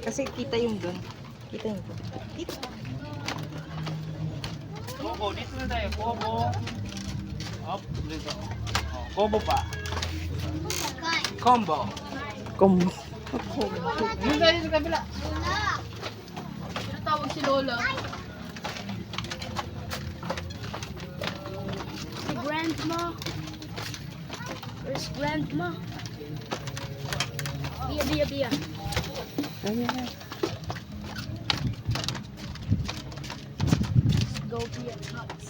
Kasi kita yung doon. Kita yung doon. Dito. Kobo, dito na tayo. Kobo. Up, dito. Oh, kobo pa. Combo. Combo. Dito tayo sa kabila. Tinatawag si Lola. Si Grandma. Where's Grandma? Bia, Bia, Bia. Ayan. Let's go Bia Tots. Laki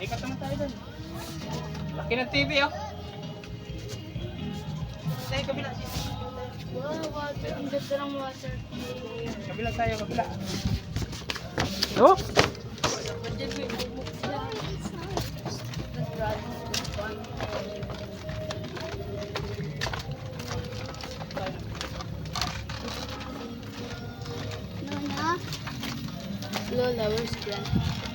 ikat naman tayo doon. Laki ng TV, oh. Tayo kabila. Wow, water. Ang ganda ng water. Kabila tayo, kabila. Oh! Lola? Where's Grandma?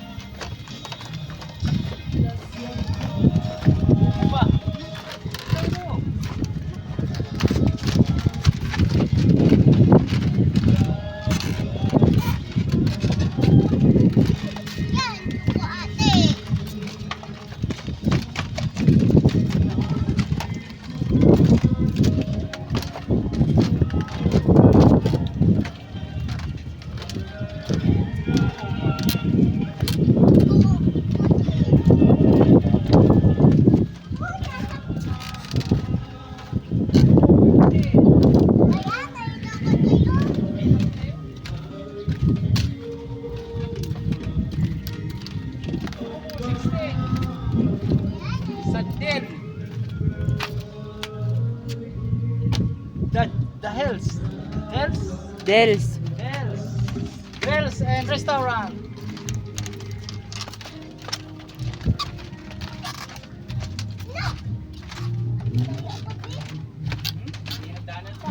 Sandin. The, the hills. Hills? Dels. Hills. Grills and restaurant. Dinadanan pa.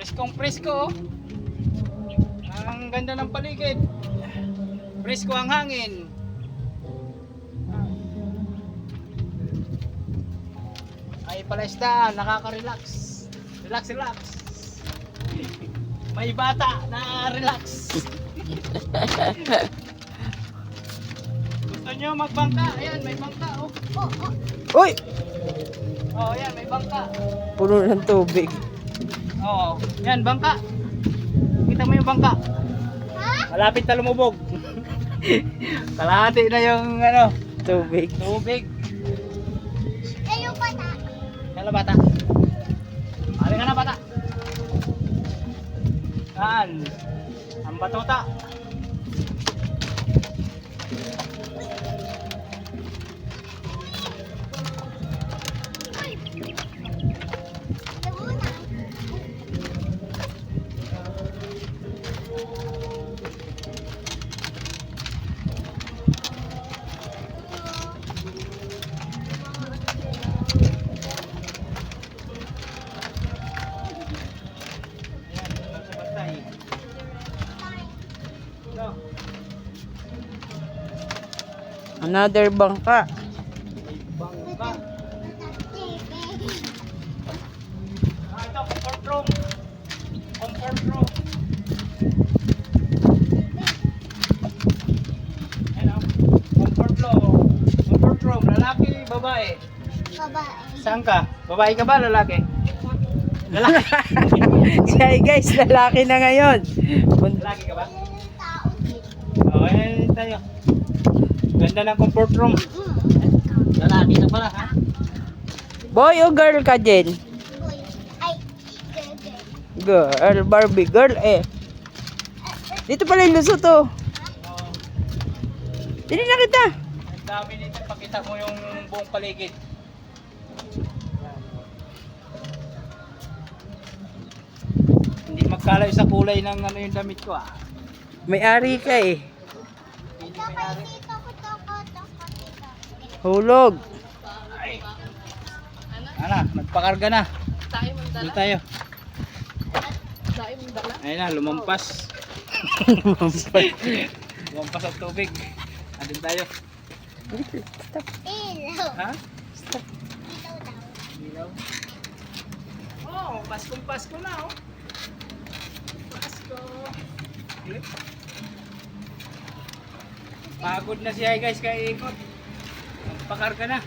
Preskong presko. Ang ganda ng paligid. Presko ang hangin. Ay palaisdaan, nakaka-relax. Relax, relax. May bata na relax. Gusto nyo magbangka? Ayan, may bangka. Oh, oh, oh. Uy! oh ayan, may bangka. Puno ng tubig. Oo. Yan, bangka. Kita mo yung bangka. Malapit na lumubog. Kalahati na yung ano, Tubig. tubig. Yan na bata. Ari ka na bata. Yan. Ang batuta. Another bangka. Bangka. Ito, comfort room. Comfort room. Comfort room. Comfort room. Lalaki, babae. Saan ka? Babae ka ba, lalaki? Lalaki. Siya guys, lalaki na ngayon. lalaki ka ba? Oo, oh, yan tayo. Ganda ng comfort room. Lalaki na pala, ha? Boy o girl ka din? Girl, Barbie girl eh. Dito pala yung lusot oh. Oh, Dili na kita. ang dami nito. Pakita mo yung buong paligid. Hindi magkalay sa kulay ng ano yung damit ko ah. May ari ka eh. Hulog. Ay. Ano, nagpakarga na. Tayo mong Dito tayo. Tayo mong dala. Ayun na, lumampas. lumampas ang tubig. Andun tayo. Stop. Ha? Ilaw. Oh, Paskong Pasko na oh. Pasko. Pagod na siya guys kaya ikot. Magpakarga na.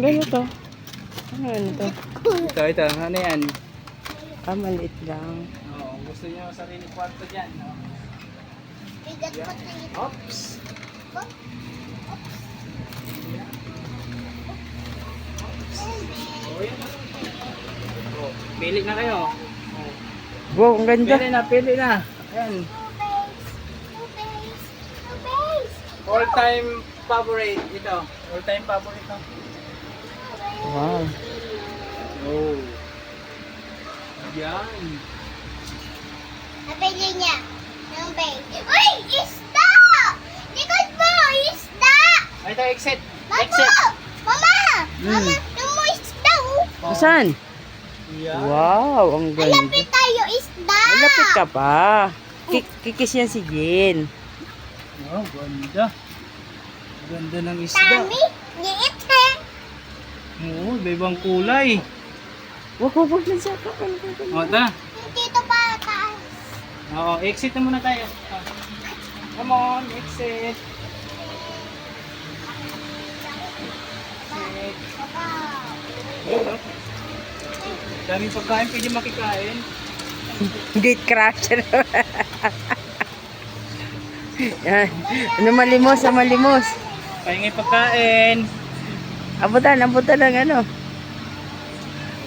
Gano to? Ano ano to? Ito, ito. Ano yan? Ah, maliit lang. Oh, gusto niyo sarili kwarto dyan. No? Oops. Oh, yan. Oh, pili na kayo. Oh. Wow, ang ganda. Pili na, pili na. Ayan. All time favorite ito. All time favorite ito. Wow. Oh. Yan. Nabili niya. Bag. Uy! Isda! Likod mo! Isda! Ay, ito, exit. Exit. Mama! Hmm. Mama, yung mo isda oh! Oh. Saan? Yan. Wow, ang ganda. Malapit tayo isda! Malapit ka pa. Kik kikis yan si Jen. Oh, ganda. Ganda ng isda. Dami! Liit he! Oo, iba-ibang kulay. Wag, wag, wag lang sa akin. O, tara. Dito pa taas. Oo, exit na muna tayo. Come on, exit. Wow! Daming pagkain pwede makikain. Gate crasher. Yan. Ano malimos sa malimos? Pahingay pagkain. Abutan, abutan ng ano.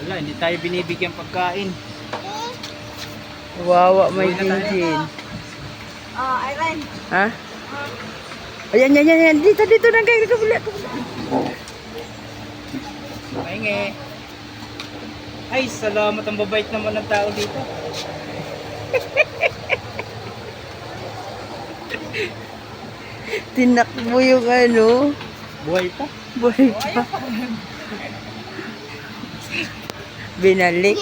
Wala, hindi tayo binibigyan pagkain. Wawa may. Jinjin. Ah, Irene. Ha? Ayan, yan, yan, yan. Dito, dito na kayo. Kabila, kabila. Pahingay. Ay, salamat ang babait naman ng tao dito. Tinakbo yung ano. Buhay pa. Buhay pa. Binalik.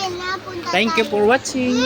Thank you for watching.